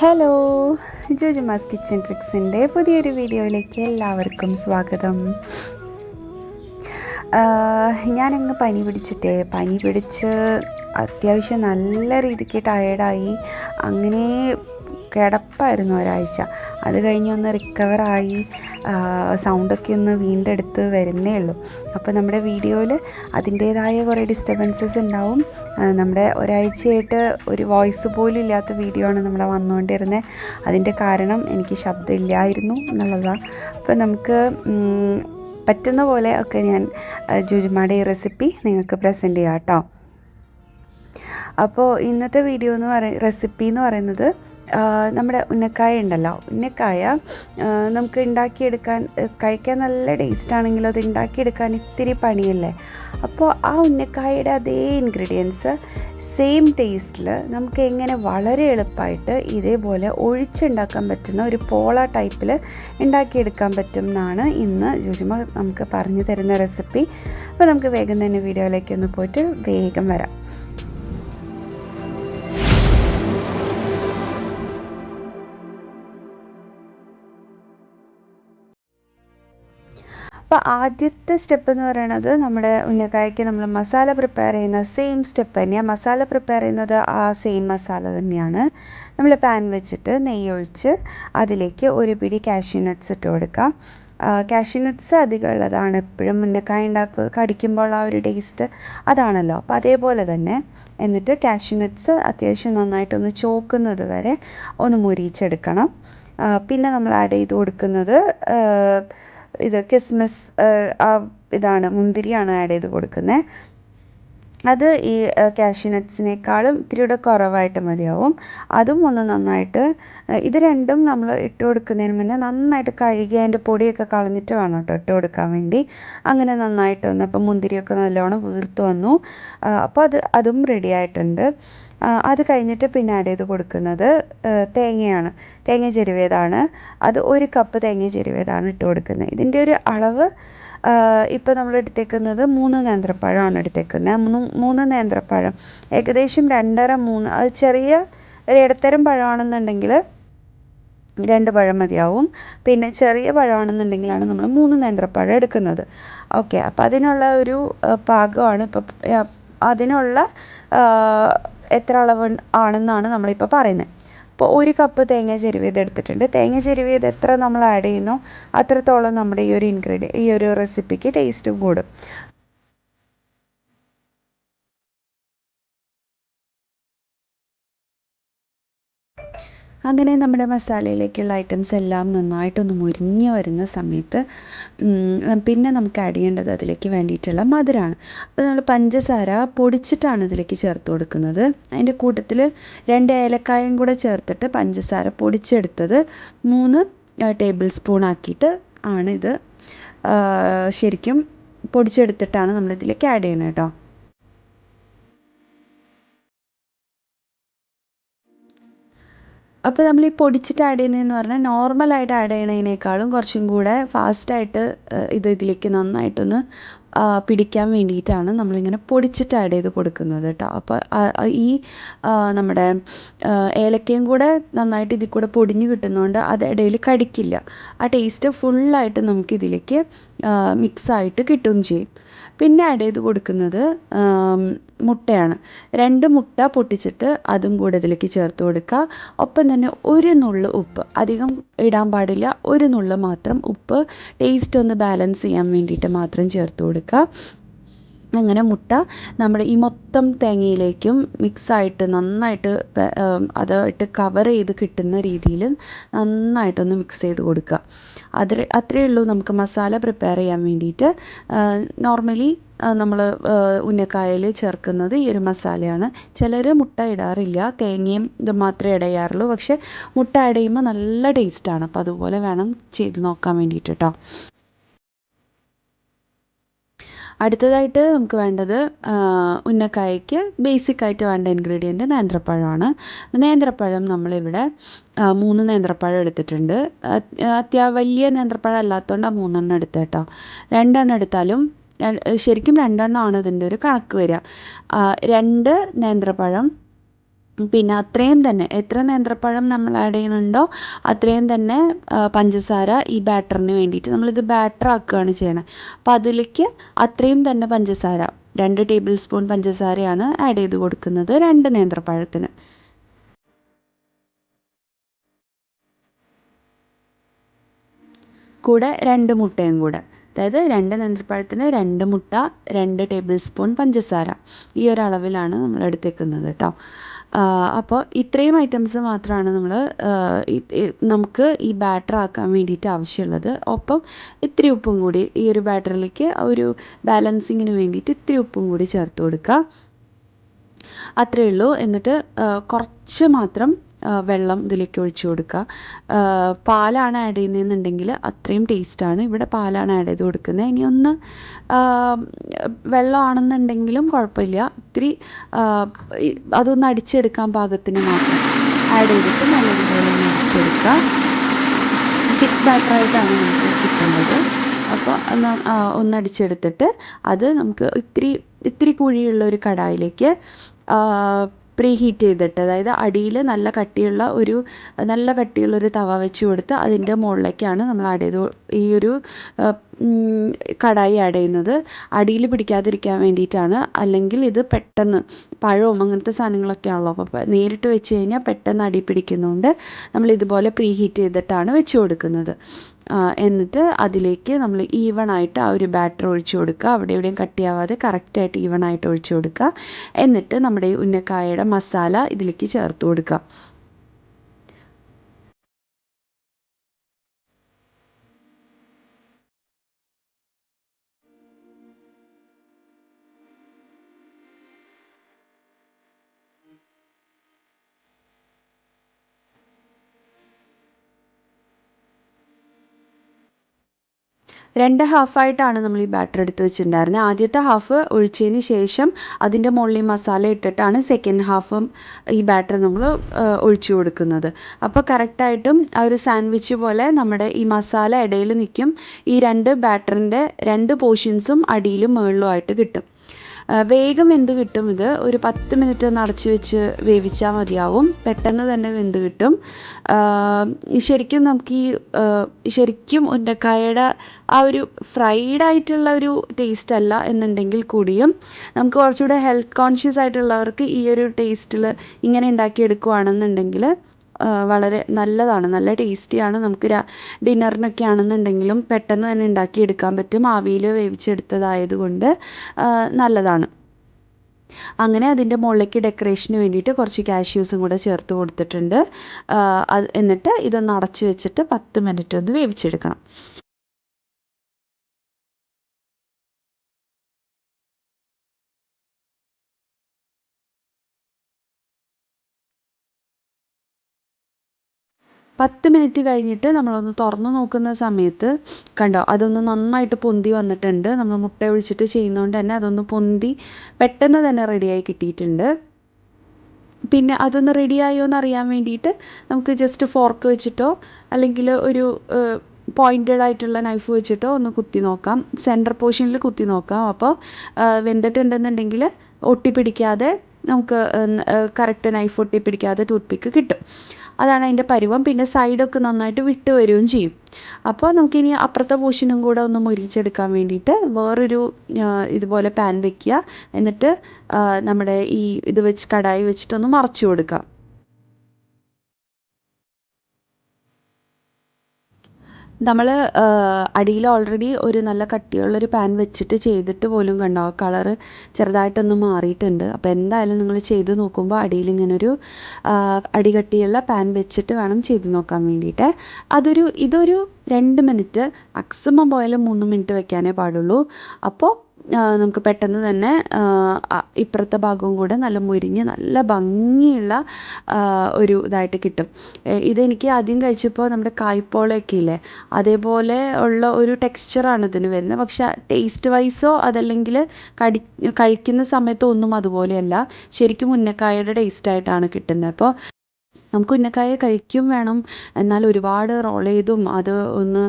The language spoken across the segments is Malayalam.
ഹലോ ജോജുമാസ് കിച്ചൺ ട്രിക്സിന്റെ പുതിയൊരു വീഡിയോയിലേക്ക് എല്ലാവർക്കും സ്വാഗതം. ഞാനങ്ങ് പനി പിടിച്ചിട്ടേ പനി പിടിച്ച് അത്യാവശ്യം നല്ല രീതിക്ക് ടയേർഡായി അങ്ങനെ കിടപ്പായിരുന്നു ഒരാഴ്ച. അത് കഴിഞ്ഞ് ഒന്ന് റിക്കവറായി സൗണ്ടൊക്കെ ഒന്ന് വീണ്ടെടുത്ത് വരുന്നേ ഉള്ളൂ. അപ്പോൾ നമ്മുടെ വീഡിയോയിൽ അതിന്റേതായ കുറേ ഡിസ്റ്റർബൻസസ് ഉണ്ടാവും. നമ്മുടെ ഒരാഴ്ചയായിട്ട് ഒരു വോയിസ് പോലും ഇല്ലാത്ത വീഡിയോ ആണ് നമ്മളെ വന്നുകൊണ്ടിരുന്നത് അതിന്റെ കാരണം എനിക്ക് ശബ്ദമില്ലായിരുന്നു എന്നുള്ളതാണ് അപ്പോൾ നമുക്ക് പറ്റുന്ന പോലെ ഒക്കെ ഞാൻ ജുജുമാടെ ഈ റെസിപ്പി നിങ്ങൾക്ക് പ്രസന്റ് ചെയ്യാം കേട്ടോ. അപ്പോൾ ഇന്നത്തെ വീഡിയോ എന്ന് പറയുന്ന റെസിപ്പി എന്ന് പറയുന്നത് നമ്മുടെ ഉന്നക്കായ ഉണ്ടല്ലോ. ഉന്നക്കായ നമുക്ക് ഉണ്ടാക്കിയെടുക്കാൻ കഴിക്കാൻ നല്ല ടേസ്റ്റ് ആണെങ്കിലും അത് ഉണ്ടാക്കിയെടുക്കാൻ ഇത്തിരി പണിയല്ലേ? അപ്പോൾ ആ ഉന്നക്കായയുടെ അതേ ഇൻഗ്രീഡിയൻസ് സെയിം ടേസ്റ്റിൽ നമുക്ക് എങ്ങനെ വളരെ എളുപ്പമായിട്ട് ഇതേപോലെ ഒഴിച്ചുണ്ടാക്കാൻ പറ്റുന്ന ഒരു പോള ടൈപ്പിൽ ഉണ്ടാക്കിയെടുക്കാൻ പറ്റും എന്നാണ് ഇന്ന് ജോഷിമ നമുക്ക് പറഞ്ഞു തരുന്ന റെസിപ്പി അപ്പോൾ നമുക്ക് വേഗം തന്നെ വീഡിയോയിലേക്ക് ഒന്ന് പോയിട്ട് വേഗം വരാം. അപ്പോൾ ആദ്യത്തെ സ്റ്റെപ്പ് എന്ന് പറയുന്നത് നമ്മുടെ ഉന്നക്കായ്ക്ക് നമ്മൾ മസാല പ്രിപ്പയർ ചെയ്യുന്ന സെയിം സ്റ്റെപ്പ് തന്നെയാണ് മസാല പ്രിപ്പയർ ചെയ്യുന്നത് ആ സെയിം മസാല തന്നെയാണ്. നമ്മൾ പാൻ വെച്ചിട്ട് നെയ്യ് ഒഴിച്ച് അതിലേക്ക് ഒരു പിടി കാഷ്യൂ നട്ട്സ് ഇട്ട് കൊടുക്കാം. കാഷ്യൂ നട്ട്സ് അധികം ഉള്ളതാണ് എപ്പോഴും ഉന്നക്കായ ഉണ്ടാക്കുക കടിക്കുമ്പോൾ ആ ഒരു ടേസ്റ്റ് അതാണല്ലോ. അപ്പോൾ അതേപോലെ തന്നെ എന്നിട്ട് കാഷ്യൂ നട്ട്സ് അത്യാവശ്യം നന്നായിട്ടൊന്ന് ചോക്കുന്നത് വരെ ഒന്ന് മുരിച്ചെടുക്കണം പിന്നെ നമ്മൾ ആഡ് ചെയ്ത് കൊടുക്കുന്നത് ഇത് കിസ്മിസ് ആ ഇതാണ് മുന്തിരിയാണ് ആഡ് ചെയ്ത് കൊടുക്കുന്നത് അത് ഈ കാഷ്യൂ നട്ട്സിനേക്കാളും ഇത്തിരി കൂടെ കുറവായിട്ട് മതിയാവും. അതും ഒന്ന് നന്നായിട്ട് ഇത് രണ്ടും നമ്മൾ ഇട്ട് കൊടുക്കുന്നതിന് മുന്നേ നന്നായിട്ട് കഴുകി അതിന്റെ പൊടിയൊക്കെ കളഞ്ഞിട്ട് വേണം കേട്ടോ ഇട്ട് കൊടുക്കാൻ വേണ്ടി. അങ്ങനെ നന്നായിട്ട് വന്നു അപ്പോൾ മുന്തിരിയൊക്കെ നല്ലോണം വീർത്ത് വന്നു. അപ്പോൾ അത് അതും റെഡി ആയിട്ടുണ്ട്. അത് കഴിഞ്ഞിട്ട് പിന്നെ ആഡ് ചെയ്ത് കൊടുക്കുന്നത് തേങ്ങയാണ്. തേങ്ങ ചെരുവേതാണ് അത് ഒരു കപ്പ് തേങ്ങ ചെരുവേതാണ് ഇട്ട് കൊടുക്കുന്നത്. ഇതിന്റെ ഒരു അളവ് ഇപ്പോൾ നമ്മൾ എടുത്തേക്കുന്നത് മൂന്ന് നേന്ത്രപ്പഴമാണ് എടുത്തേക്കുന്നത്. മൂന്ന് നേന്ത്രപ്പഴം. ഏകദേശം രണ്ടര മൂന്ന് അത് ചെറിയ ഒരു ഇടത്തരം പഴമാണെന്നുണ്ടെങ്കിൽ രണ്ട് പഴം മതിയാവും. പിന്നെ ചെറിയ പഴമാണെന്നുണ്ടെങ്കിലാണ് നമ്മൾ മൂന്ന് നേന്ത്രപ്പഴം എടുക്കുന്നത്. ഓക്കെ അപ്പോൾ അതിനുള്ള ഒരു പാകമാണ്. ഇപ്പോൾ അതിനുള്ള എത്ര അളവ് ആണെന്നാണ് നമ്മളിപ്പോൾ പറയുന്നത്. അപ്പോൾ ഒരു കപ്പ് തേങ്ങ ചെരുവിയത് എടുത്തിട്ടുണ്ട്. തേങ്ങ ചെരുവിയത് എത്ര നമ്മൾ ആഡ് ചെയ്യുന്നോ? അത്രത്തോളം നമ്മുടെ ഈ ഒരു ഇൻഗ്രീഡിയൻ ഈ ഒരു റെസിപ്പിക്ക് ടേസ്റ്റും കൂടും. അങ്ങനെ നമ്മുടെ മസാലയിലേക്കുള്ള ഐറ്റംസ് എല്ലാം നന്നായിട്ടൊന്ന് മുരിഞ്ഞ് വരുന്ന സമയത്ത് പിന്നെ നമുക്ക് ആഡ് ചെയ്യേണ്ടത് അതിലേക്ക് വേണ്ടിയിട്ടുള്ള മധുരമാണ് അപ്പോൾ നമ്മൾ പഞ്ചസാര പൊടിച്ചിട്ടാണ് ഇതിലേക്ക് ചേർത്ത് കൊടുക്കുന്നത്. അതിന്റെ കൂട്ടത്തിൽ രണ്ട് ഏലക്കായും കൂടെ ചേർത്തിട്ട് പഞ്ചസാര പൊടിച്ചെടുത്തത് മൂന്ന് ടേബിൾ സ്പൂൺ ആക്കിയിട്ട് ആണ് ഇത് ശരിക്കും പൊടിച്ചെടുത്തിട്ടാണ് നമ്മളിതിലേക്ക് ആഡ് ചെയ്യുന്നത് കേട്ടോ. അപ്പോൾ നമ്മൾ ഈ പൊടിച്ചിട്ട് ആഡ് ചെയ്യുന്നതെന്ന് പറഞ്ഞാൽ നോർമലായിട്ട് ആഡ് ചെയ്യണതിനേക്കാളും കുറച്ചും കൂടെ ഫാസ്റ്റായിട്ട് ഇത് ഇതിലേക്ക് നന്നായിട്ടൊന്ന് പിടിക്കാൻ വേണ്ടിയിട്ടാണ് നമ്മളിങ്ങനെ പൊടിച്ചിട്ട് ആഡ് ചെയ്ത് കൊടുക്കുന്നത് കേട്ടോ. അപ്പോൾ ഈ നമ്മുടെ ഏലക്കയും കൂടെ നന്നായിട്ട് ഇതിൽ കൂടെ പൊടിഞ്ഞ് കിട്ടുന്നതുകൊണ്ട് അത് ഇടയിൽ കടിക്കില്ല. ആ ടേസ്റ്റ് ഫുള്ളായിട്ട് നമുക്കിതിലേക്ക് മിക്സായിട്ട് കിട്ടുകയും ചെയ്യും. പിന്നെ ആഡ് ചെയ്ത് കൊടുക്കുന്നത് മുട്ടയാണ്. രണ്ട് മുട്ട പൊട്ടിച്ചിട്ട് അതും കൂടെ ഇതിലേക്ക് ചേർത്ത് കൊടുക്കുക. ഒപ്പം തന്നെ ഒരു നുള്ള് ഉപ്പ്. അധികം ഇടാൻ പാടില്ല. ഒരു നുള്ള് മാത്രം ഉപ്പ് ടേസ്റ്റ് ഒന്ന് ബാലൻസ് ചെയ്യാൻ വേണ്ടിയിട്ട് മാത്രം ചേർത്ത് കൊടുക്കുക. അങ്ങനെ മുട്ട നമ്മുടെ ഈ മൊത്തം തേങ്ങയിലേക്കും മിക്സായിട്ട് നന്നായിട്ട് അതായിട്ട് കവർ ചെയ്ത് കിട്ടുന്ന രീതിയിൽ നന്നായിട്ടൊന്ന് മിക്സ് ചെയ്ത് കൊടുക്കുക. അതിൽ അത്രയേ ഉള്ളൂ നമുക്ക് മസാല പ്രിപ്പയർ ചെയ്യാൻ വേണ്ടിയിട്ട്. നോർമലി നമ്മൾ ഉന്നക്കായയിൽ ചേർക്കുന്നത് ഈ ഒരു മസാലയാണ്. ചിലർ മുട്ട ഇടാറില്ല തേങ്ങയും ഇത് മാത്രമേ ഇട ചെയ്യാറുള്ളൂ പക്ഷേ മുട്ട ആഡ് ചെയ്യുമ്പോൾ നല്ല ടേസ്റ്റാണ് അപ്പോൾ അതുപോലെ വേണം ചെയ്ത് നോക്കാൻ വേണ്ടിയിട്ട് കേട്ടോ അടുത്തതായിട്ട് നമുക്ക് വേണ്ടത് ബേസിക് ആയിട്ട് വേണ്ട ഇൻഗ്രീഡിയന്റ് നേന്ത്രപ്പഴമാണ്. നേന്ത്രപ്പഴം നമ്മളിവിടെ മൂന്ന് നേന്ത്രപ്പഴം എടുത്തിട്ടുണ്ട്. അത്- അത്യാ വലിയ നേന്ത്രപ്പഴം അല്ലാത്തതുകൊണ്ട് ആ മൂന്നെണ്ണം എടുത്തത് കേട്ടോ രണ്ടെണ്ണം എടുത്താലും ശരിക്കും രണ്ടെണ്ണമാണ് ഇതിന്റെ ഒരു കണക്ക് വരിക. രണ്ട് നേന്ത്രപ്പഴം പിന്നെ അത്രയും തന്നെ. എത്ര നേന്ത്രപ്പഴം നമ്മൾ ആഡ് ചെയ്യുന്നുണ്ടോ അത്രയും തന്നെ പഞ്ചസാര ഈ ബാറ്ററിന് വേണ്ടിയിട്ട് നമ്മളിത് ബാറ്റർ ആക്കുകയാണ് ചെയ്യണത് അപ്പോൾ അതിലേക്ക് അത്രയും തന്നെ പഞ്ചസാര രണ്ട് ടേബിൾ സ്പൂൺ പഞ്ചസാരയാണ് ആഡ് ചെയ്ത് കൊടുക്കുന്നത് രണ്ട് നേന്ത്രപ്പഴത്തിന്. കൂടെ രണ്ട് മുട്ടയും കൂടെ. അതായത് രണ്ട് നേന്ത്രപ്പഴത്തിന് രണ്ട് മുട്ട രണ്ട് ടേബിൾ സ്പൂൺ പഞ്ചസാര. ഈ ഒരു അളവിലാണ് നമ്മൾ എടുത്തേക്കുന്നത് കേട്ടോ. അപ്പോൾ ഇത്രയും ഐറ്റംസ് മാത്രമാണ് നമ്മൾ നമുക്ക് ഈ ബാറ്റർ ആക്കാൻ വേണ്ടിയിട്ട് ആവശ്യമുള്ളത്. ഒപ്പം ഇത്തിരി ഉപ്പും കൂടി ഈ ഒരു ബാറ്ററിലേക്ക് ഒരു ബാലൻസിങ്ങിന് വേണ്ടിയിട്ട് ഇത്തിരി ഉപ്പും കൂടി ചേർത്ത് കൊടുക്കുക അത്രയേ ഉള്ളൂ. എന്നിട്ട് കുറച്ച് മാത്രം വെള്ളം ഇതിലേക്ക് ഒഴിച്ചു കൊടുക്കുക. പാലാണ് ആഡ് ചെയ്യുന്നതെന്നുണ്ടെങ്കിൽ അത്രയും ടേസ്റ്റാണ് ഇവിടെ പാലാണ് ആഡ് ചെയ്ത് കൊടുക്കുന്നത്. ഇനി ഒന്ന് വെള്ളമാണെന്നുണ്ടെങ്കിലും കുഴപ്പമില്ല. ഇത്തിരി അതൊന്ന് അടിച്ചെടുക്കാൻ പാകത്തിന് മാത്രം ആഡ് ചെയ്തിട്ട് നല്ലതുപോലെ അടിച്ചെടുക്കുക. തിക്ക് ബാറ്ററായിട്ടാണ് നമുക്ക് കിട്ടുന്നത്. അപ്പോൾ ഒന്ന് അടിച്ചെടുത്തിട്ട് അത് നമുക്ക് ഇത്തിരി ഇത്തിരി കുഴിയുള്ള ഒരു കടായിലേക്ക് പ്രീ ഹീറ്റ് ചെയ്തിട്ട് അതായത് അടിയിൽ നല്ല കട്ടിയുള്ള ഒരു നല്ല കട്ടിയുള്ള ഒരു തവ വെച്ച് കൊടുത്ത് അതിന്റെ മുകളിലേക്കാണ് നമ്മൾ ആഡ് ചെയ്ത് ഈ ഒരു കടായി ആഡ് ചെയ്യുന്നത്. അടിയിൽ പിടിക്കാതിരിക്കാൻ വേണ്ടിയിട്ടാണ്. അല്ലെങ്കിൽ ഇത് പെട്ടെന്ന് പഴവും അങ്ങനത്തെ സാധനങ്ങളൊക്കെ ആണല്ലോ. അപ്പോൾ നേരിട്ട് വെച്ച് കഴിഞ്ഞാൽ പെട്ടെന്ന് അടി പിടിക്കുന്നതുകൊണ്ട് നമ്മൾ ഇതുപോലെ പ്രീ ഹീറ്റ് ചെയ്തിട്ടാണ് വെച്ച് കൊടുക്കുന്നത്. എന്നിട്ട് അതിലേക്ക് നമ്മൾ ഈവൺ ആയിട്ട് ആ ഒരു ബാറ്റർ ഒഴിച്ചു കൊടുക്കുക. അവിടെ എവിടെയും കട്ടിയാവാതെ കറക്റ്റായിട്ട് ഈവൺ ആയിട്ട് ഒഴിച്ചു കൊടുക്കുക. എന്നിട്ട് നമ്മുടെ ഉന്നക്കായയുടെ മസാല ഇതിലേക്ക് ചേർത്ത് കൊടുക്കുക. രണ്ട് ഹാഫായിട്ടാണ് നമ്മൾ ഈ ബാറ്റർ എടുത്ത് വെച്ചിട്ടുണ്ടായിരുന്നത് ആദ്യത്തെ ഹാഫ് ഒഴിച്ചതിന് ശേഷം അതിന്റെ മുകളിൽ മസാല ഇട്ടിട്ടാണ് സെക്കൻഡ് ഹാഫും ഈ ബാറ്റർ നമ്മൾ ഒഴിച്ചു കൊടുക്കുന്നത്. അപ്പോൾ കറക്റ്റായിട്ടും ആ ഒരു സാൻഡ്വിച്ച് പോലെ നമ്മുടെ ഈ മസാല ഇടയിൽ നിൽക്കും. ഈ രണ്ട് ബാറ്ററിന്റെ രണ്ട് പോർഷൻസും അടിയിലും മുകളിലുമായിട്ട് കിട്ടും. വേഗം വെന്ത് കിട്ടും ഇത്. ഒരു പത്ത് മിനിറ്റ് ഒന്ന് അടച്ചു വെച്ച് വേവിച്ചാൽ മതിയാവും. പെട്ടെന്ന് തന്നെ വെന്ത് കിട്ടും. ശരിക്കും നമുക്ക് ഈ ശരിക്കും ഉന്നക്കായയുടെ ആ ഒരു ഫ്രൈഡ് ആയിട്ടുള്ള ഒരു ടേസ്റ്റ് അല്ല എന്നുണ്ടെങ്കിൽ കൂടിയും നമുക്ക് കുറച്ചുകൂടെ ഹെൽത്ത് കോൺഷ്യസ് ആയിട്ടുള്ളവർക്ക് ഈ ഒരു ടേസ്റ്റിൽ ഇങ്ങനെ ഉണ്ടാക്കിയെടുക്കുകയാണെന്നുണ്ടെങ്കിൽ വളരെ നല്ലതാണ്. നല്ല ടേസ്റ്റിയാണ്. നമുക്ക് ഡിന്നറിനൊക്കെ ആണെന്നുണ്ടെങ്കിലും പെട്ടെന്ന് തന്നെ ഉണ്ടാക്കിയെടുക്കാൻ പറ്റും. ആവിയിൽ വേവിച്ചെടുത്തതായത് കൊണ്ട് നല്ലതാണ്. അങ്ങനെ അതിന്റെ മുകളിലേക്ക് ഡെക്കറേഷന് വേണ്ടിയിട്ട് കുറച്ച് കാഷ്യൂസും കൂടെ ചേർത്ത് കൊടുത്തിട്ടുണ്ട്. എന്നിട്ട് ഇതൊന്ന് അടച്ച് വെച്ചിട്ട് പത്ത് മിനിറ്റ് ഒന്ന് വേവിച്ചെടുക്കണം. പത്ത് മിനിറ്റ് കഴിഞ്ഞിട്ട് നമ്മളൊന്ന് തുറന്ന് നോക്കുന്ന സമയത്ത് കണ്ടോ അതൊന്ന് നന്നായിട്ട് പൊന്തി വന്നിട്ടുണ്ട്. നമ്മൾ മുട്ട ഒഴിച്ചിട്ട് ചെയ്യുന്നതുകൊണ്ട് തന്നെ അതൊന്ന് പൊന്തി പെട്ടെന്ന് തന്നെ റെഡിയായി കിട്ടിയിട്ടുണ്ട്. പിന്നെ അതൊന്ന് റെഡിയായോ എന്ന് അറിയാൻ വേണ്ടിയിട്ട് നമുക്ക് ജസ്റ്റ് ഫോർക്ക് വെച്ചിട്ടോ അല്ലെങ്കിൽ ഒരു പോയിന്റഡ് ആയിട്ടുള്ള നൈഫ് വെച്ചിട്ടോ ഒന്ന് കുത്തി നോക്കാം. സെന്റർ പോർഷനിൽ കുത്തി നോക്കാം. അപ്പോൾ വെന്തിട്ടുണ്ടെന്നുണ്ടെങ്കിൽ ഒട്ടിപ്പിടിക്കാതെ നമുക്ക് കറക്റ്റ് നൈഫ് ഒട്ടി പിടിക്കാതെ ടൂത്ത് പിക്ക് കിട്ടും. അതാണ് അതിന്റെ പരുവം. പിന്നെ സൈഡൊക്കെ നന്നായിട്ട് വിട്ട് വരികയും ചെയ്യും. അപ്പോൾ നമുക്കിനി അപ്പുറത്തെ പോർഷനും കൂടെ ഒന്ന് മുരിച്ചെടുക്കാൻ വേണ്ടിയിട്ട് വേറൊരു ഇതുപോലെ പാൻ വെക്കുക. എന്നിട്ട് നമ്മുടെ ഈ ഇത് വെച്ച് കടായി വെച്ചിട്ടൊന്ന് മറച്ചു കൊടുക്കുക. നമ്മൾ അടിയിൽ ഓൾറെഡി ഒരു നല്ല കട്ടിയുള്ളൊരു പാൻ വെച്ചിട്ട് ചെയ്തിട്ട് പോലും കണ്ടോ? കളറ് ചെറുതായിട്ടൊന്ന് മാറിയിട്ടുണ്ട്. അപ്പോൾ എന്തായാലും നിങ്ങൾ ചെയ്ത് നോക്കുമ്പോൾ അടിയിൽ ഇങ്ങനൊരു അടികട്ടിയുള്ള പാൻ വെച്ചിട്ട് വേണം ചെയ്ത് നോക്കാൻ വേണ്ടിയിട്ട്. അതൊരു ഇതൊരു രണ്ട് മിനിറ്റ് മാക്സിമം പോയാലും മൂന്ന് മിനിറ്റ് വെക്കാനേ പാടുള്ളൂ. അപ്പോൾ നമുക്ക് പെട്ടെന്ന് തന്നെ ഇപ്പുറത്തെ ഭാഗവും കൂടെ നല്ല മുരിഞ്ഞ് നല്ല ഭംഗിയുള്ള ഒരു ഇതായിട്ട് കിട്ടും. ഇതെനിക്ക് ആദ്യം കഴിച്ചപ്പോൾ നമ്മുടെ കായ്പോളയൊക്കെ ഇല്ലേ അതേപോലെ ഉള്ള ഒരു ടെക്സ്ചറാണ് ഇതിന് വരുന്നത്. പക്ഷെ ടേസ്റ്റ് വൈസോ അതല്ലെങ്കിൽ കടി കഴിക്കുന്ന സമയത്തോ ഒന്നും അതുപോലെയല്ല. ശരിക്കും ഉന്നക്കായയുടെ ടേസ്റ്റായിട്ടാണ് കിട്ടുന്നത്. അപ്പോൾ നമുക്ക് ഉന്നക്കായ കഴിക്കും വേണം. എന്നാൽ ഒരുപാട് റോൾ ചെയ്തും അത് ഒന്ന്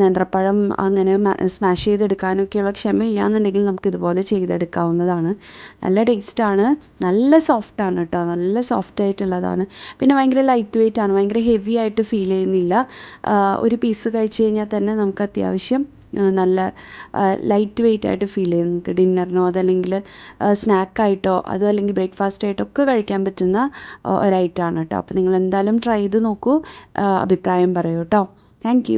നേന്ത്രപ്പഴം അങ്ങനെ സ്മാഷ് ചെയ്തെടുക്കാനൊക്കെയുള്ള ക്ഷമയില്ലാന്നുണ്ടെങ്കിൽ നമുക്ക് ഇതുപോലെ ചെയ്തെടുക്കാവുന്നതാണ്. നല്ല ടേസ്റ്റാണ് നല്ല സോഫ്റ്റ് ആണ് കേട്ടോ നല്ല സോഫ്റ്റ് ആയിട്ടുള്ളതാണ്. പിന്നെ ഭയങ്കര ലൈറ്റ് വെയിറ്റ് ആണ്. ഭയങ്കര ഹെവി ആയിട്ട് ഫീൽ ചെയ്യുന്നില്ല. ഒരു പീസ് കഴിച്ച് കഴിഞ്ഞാൽ തന്നെ നമുക്ക് അത്യാവശ്യം നല്ല ലൈറ്റ് വെയിറ്റ് ആയിട്ട് ഫീൽ ചെയ്യും. നമുക്ക് ഡിന്നറിനോ അതല്ലെങ്കിൽ സ്നാക്കായിട്ടോ അതോ അല്ലെങ്കിൽ ബ്രേക്ക്ഫാസ്റ്റ് ആയിട്ടോ ഒക്കെ കഴിക്കാൻ പറ്റുന്ന ഒരു ഐറ്റമാണ് കേട്ടോ. അപ്പോൾ നിങ്ങൾ എന്തായാലും ട്രൈ ചെയ്ത് നോക്കൂ. അഭിപ്രായം പറയൂ കേട്ടോ. താങ്ക്